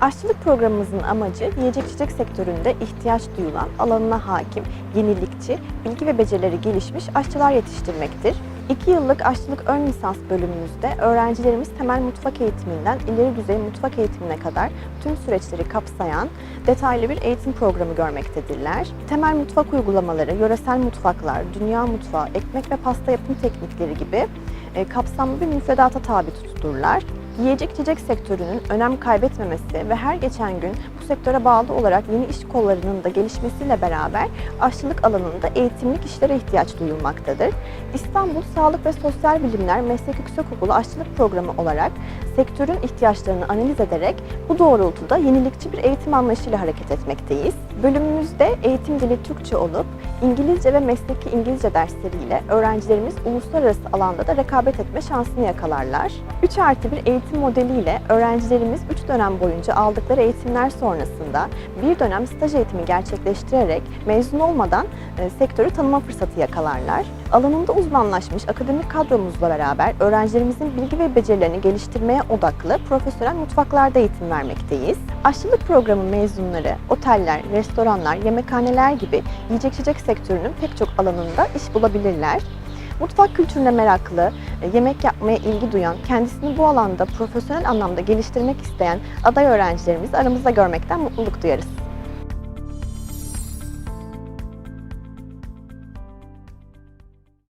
Aşçılık programımızın amacı yiyecek içecek sektöründe ihtiyaç duyulan alanına hakim, yenilikçi, bilgi ve becerileri gelişmiş aşçılar yetiştirmektir. 2 yıllık aşçılık ön lisans bölümümüzde öğrencilerimiz temel mutfak eğitiminden ileri düzey mutfak eğitimine kadar tüm süreçleri kapsayan detaylı bir eğitim programı görmektedirler. Temel mutfak uygulamaları, yöresel mutfaklar, dünya mutfağı, ekmek ve pasta yapım teknikleri gibi e, kapsamlı bir müfredata tabi tutulurlar. Yiyecek içecek sektörünün önem kaybetmemesi ve her geçen gün sektöre bağlı olarak yeni iş kollarının da gelişmesiyle beraber aşçılık alanında eğitimlik işlere ihtiyaç duyulmaktadır. İstanbul Sağlık ve Sosyal Bilimler Meslek Yüksekokulu Aşçılık Programı olarak sektörün ihtiyaçlarını analiz ederek bu doğrultuda yenilikçi bir eğitim anlayışıyla hareket etmekteyiz. Bölümümüzde eğitim dili Türkçe olup İngilizce ve mesleki İngilizce dersleriyle öğrencilerimiz uluslararası alanda da rekabet etme şansını yakalarlar. 3 artı bir eğitim modeliyle öğrencilerimiz 3 dönem boyunca aldıkları eğitimler sonrasında bir dönem staj eğitimi gerçekleştirerek mezun olmadan e, sektörü tanıma fırsatı yakalarlar. Alanında uzmanlaşmış akademik kadromuzla beraber öğrencilerimizin bilgi ve becerilerini geliştirmeye odaklı profesyonel mutfaklarda eğitim vermekteyiz. Aşçılık programı mezunları oteller, restoranlar, yemekhaneler gibi yiyecek içecek sektörünün pek çok alanında iş bulabilirler. Mutfak kültürüne meraklı, yemek yapmaya ilgi duyan, kendisini bu alanda profesyonel anlamda geliştirmek isteyen aday öğrencilerimizi aramızda görmekten mutluluk duyarız.